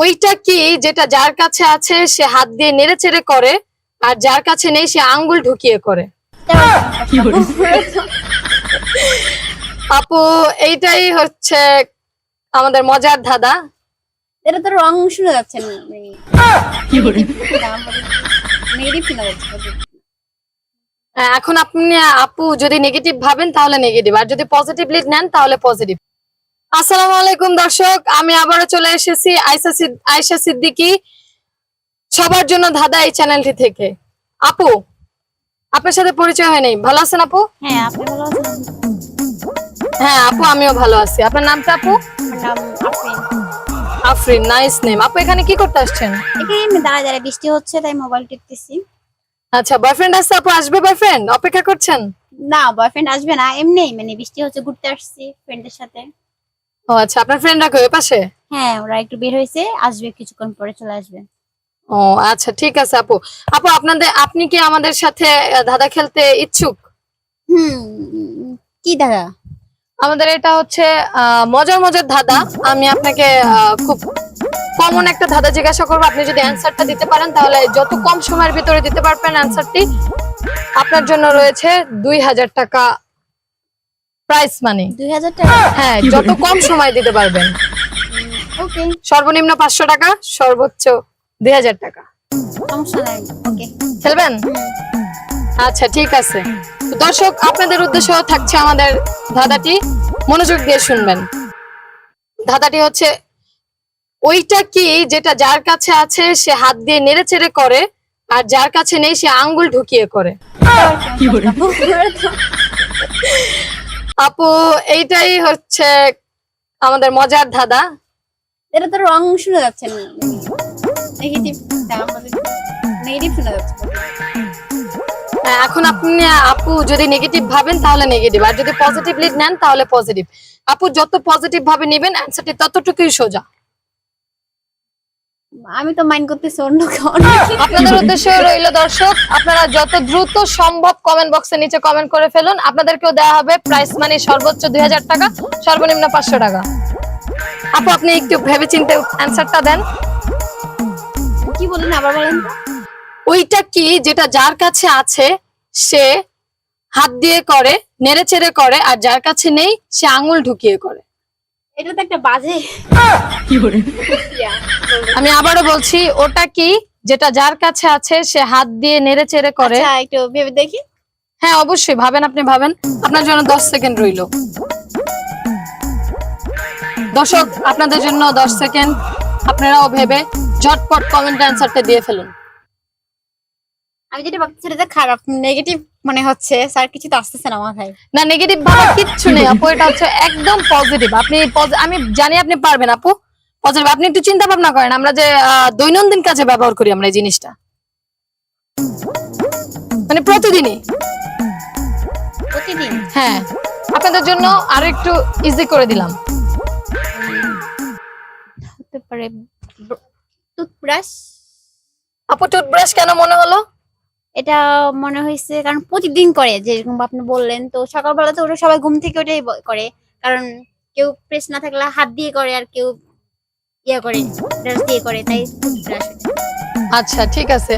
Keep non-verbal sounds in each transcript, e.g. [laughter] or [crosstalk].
ওইটা কি যেটা যার কাছে আছে সে হাত দিয়ে নেড়ে চেড়ে করে আর যার কাছে নেই সে আঙ্গুল ঢুকিয়ে করে। আপু এইটাই হচ্ছে আমাদের মজার ধাঁধা। এটা তো রং শোনা যাচ্ছে এখন আপনি আপু যদি নেগেটিভ ভাবেন তাহলে নেগেটিভ আর যদি পজিটিভলি নেন তাহলে পজিটিভ আসসালামু আলাইকুম দর্শক। আমি আবারও চলে এসেছি আয়সা সিদ- সিদ্দিকি সবার জন্য ধাঁধা এই চ্যানেলটি থেকে। আপু আপনার সাথে পরিচয় হয়নি। ভালো আছেন আপু? হ্যাঁ আপনি ভালো আছেন? হ্যাঁ আপু আমিও ভালো আছি। আপনার নামটা আপু? নাম আফরিন। নাইস নেম আপু এখানে কি করতে আসছেন? এখানে দাঁড়ায় বৃষ্টি হচ্ছে তাই মোবাইল টিপতেছি। আচ্ছা বয়ফ্রেন্ড আসছে আপু? আসবে বয়ফ্রেন্ড অপেক্ষা করছেন? না বয়ফ্রেন্ড আসবে না এমনি মানে বৃষ্টি হচ্ছে ঘুরতে আসছি ফ্রেন্ডের সাথে। ও আচ্ছা আপনার ফ্রেন্ডরা কই পাশে? হ্যাঁ ওরা একটু বের হয়েছে আসবে কিছুক্ষণ পরে চলে আসবে। ও আচ্ছা ঠিক আছে আপু। আপু আপনাদের আপনি কি আমাদের সাথে ধাঁধা খেলতে ইচ্ছুক? হুম কি দাদা আমাদের এটা হচ্ছে মজার মজার ধাঁধা। আমি আপনাকে খুব কমন একটা ধাঁধা জিজ্ঞাসা করব। আপনি যদি অ্যান্সারটা দিতে পারেন তাহলে যত কম সময়ের ভিতরে দিতে পারবেন অ্যান্সারটি আপনার জন্য রয়েছে দুই হাজার টাকা প্রাইস মানি হ্যাঁ যত কম সময় দিতে পারবেন। [laughs] সর্বনিম্ন পাঁচশো টাকা সর্বোচ্চ দুই হাজার টাকা। খেলবেন? আচ্ছা ঠিক আছে। দর্শক আপনাদের উদ্দেশ্য থাকছে আমাদের ধাঁধাটি। মনোযোগ দিয়ে শুনবেন। ধাঁধাটি হচ্ছে ওইটা কি যেটা যার কাছে আছে সে হাত দিয়ে নেড়ে চেড়ে করে আর যার কাছে নেই সে আঙ্গুল ঢুকিয়ে করে। [laughs] আপু এইটাই হচ্ছে আমাদের মজার ধাঁধা। এটা তো রং শুনে যাচ্ছে। না নেগেটিভ নেগেটিভ শোনা যাচ্ছে। হ্যাঁ, এখন আপনি আপু যদি নেগেটিভ ভাবেন তাহলে নেগেটিভ আর যদি পজিটিভলি নেন তাহলে পজিটিভ আপু যত পজিটিভ ভাবে নেবেন অ্যান্সারটি ততটুকুই সোজা। আমি তো মাইন্ড করতেছি অন্য আপনাদের উদ্দেশ্য রইল দর্শক আপনারা যত দ্রুত সম্ভব কমেন্ট বক্সের নিচে কমেন্ট করে ফেলুন। আপনাদেরকেও দেওয়া হবে প্রাইস মানি সর্বোচ্চ দুই হাজার টাকা সর্বনিম্ন পাঁচশো টাকা। আপু আপনি একটু ভেবে চিন্তে অ্যান্সারটা দেন। কি বলেন আবার বলেন ওইটা কি যেটা যার কাছে আছে সে হাত দিয়ে করে নেড়ে চেড়ে করে আর যার কাছে নেই সে আঙুল ঢুকিয়ে করে? এটা তো একটা বাজে আমি আবারও বলছি ওটা কি যেটা যার কাছে আছে সে হাত দিয়ে নেড়ে চেড়ে করে? আচ্ছা একটু ভেবে দেখি। হ্যাঁ অবশ্যই ভাবেন আপনি ভাবেন। আপনার জন্য দশ সেকেন্ড রইল। দর্শক আপনাদের জন্য দশ সেকেন্ড। আপনারাও ভেবে ঝটপট কমেন্ট অ্যান্সারটা দিয়ে ফেলুন। আমি যেটা ভাবছি সেটা খারাপ নেগেটিভ মনে হচ্ছে স্যার কিছু তো আসতেছে না মাথায়। না নেগেটিভ ভাবার কিচ্ছু নেই আপু এটা হচ্ছে একদম পজিটিভ আপনি আমি জানি আপনি পারবেন আপু। পজিটিভ আপনি একটু চিন্তা ভাবনা করেন আমরা যে আহ, দৈনন্দিন কাজে ব্যবহার করি আমরা এই জিনিসটা। মানে প্রতিদিনই। প্রতিদিন? হ্যাঁ। আপনাদের জন্য আরও একটু ইজি করে দিলাম। হতে পারে টুথব্রাশ আপু টুথব্রাশ কেন মনে হলো? এটা মনে হয়েছে কারণ প্রতিদিন করে যেরকম আপনি বললেন তো সকালবেলা তো ওরা সবাই ঘুম থেকে ওটাই করে কারণ কেউ প্রেস না থাকলে হাত দিয়ে করে আর কেউ ইয়া করে ব্রাশ দিয়ে করে তাই আচ্ছা ঠিক আছে।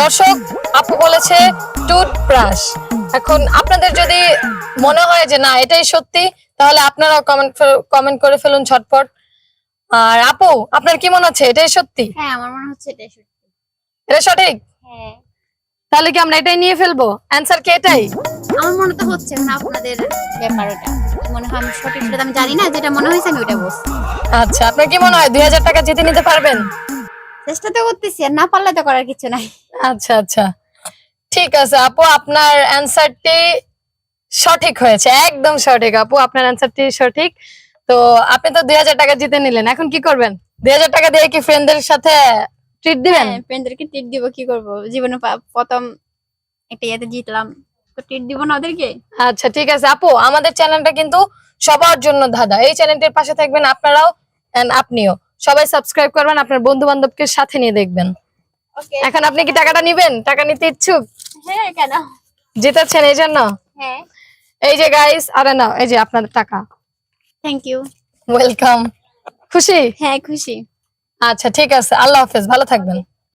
দর্শক আপু বলেছে টুথব্রাশ এখন আপনাদের যদি মনে হয় যে না এটাই সত্যি তাহলে আপনারা কমেন্ট কমেন্ট করে ফেলুন ঝটপট। আর আপু আপনার কি মনে হচ্ছে? এটাই সত্যি? হ্যাঁ আমার মনে হচ্ছে এটাই সত্যি। এটা সঠিক? হ্যাঁ। তাহলে কি আমরা এটাই নিয়ে ফেলব? অ্যান্সার কি এটাই? আমার মনে তো হচ্ছে না আপনাদের ব্যাপার মনে হয় আমি সঠিক সেটা আমি জানি না যেটা মনে হয়েছে আমি ওটা বলছি। আচ্ছা আপনার কি মনে হয় দুই হাজার টাকা জিতে নিতে পারবেন? চেষ্টা তো করতেছি আর না পারলে তো করার কিছু নাই। আচ্ছা আচ্ছা। ঠিক আছে আপু আপনার অ্যান্সারটি সঠিক হয়েছে একদম সঠিক। আপু আপনার অ্যান্সারটি সঠিক। তো আপনি তো দুই হাজার টাকা জিতে নিলেন এখন কি করবেন? দুই হাজার টাকা দিয়ে কি ফ্রেন্ডদের সাথে ট্রিট দিবেন? হ্যাঁ ফ্রেন্ডদেরকে টিট দিব কি করব? জীবনে প্রথম একটা ইয়েতে জিতলাম। তো টিট দিব না ওদেরকে? আচ্ছা ঠিক আছে। আপু আমাদের চ্যানেলটা কিন্তু সবার জন্য ধাঁধা। এই চ্যানেলটির পাশে থাকবেন আপনারাও and আপনিও। সবাই সাবস্ক্রাইব করবেন আপনার বন্ধু বান্ধবকে সাথে নিয়ে দেখবেন। এখন আপনি কি টাকাটা নিবেন? টাকা নিতে ইচ্ছুক? হ্যাঁ কেন? জিতেছেন এই জন্য? হ্যাঁ। এই যে গাইস আরে না এই যে আপনাদের টাকা। থ্যাংক ইউ ওয়েলকাম খুশি? হ্যাঁ খুশি। আচ্ছা ঠিক আছে। আল্লাহ হাফেজ ভালো থাকবেন।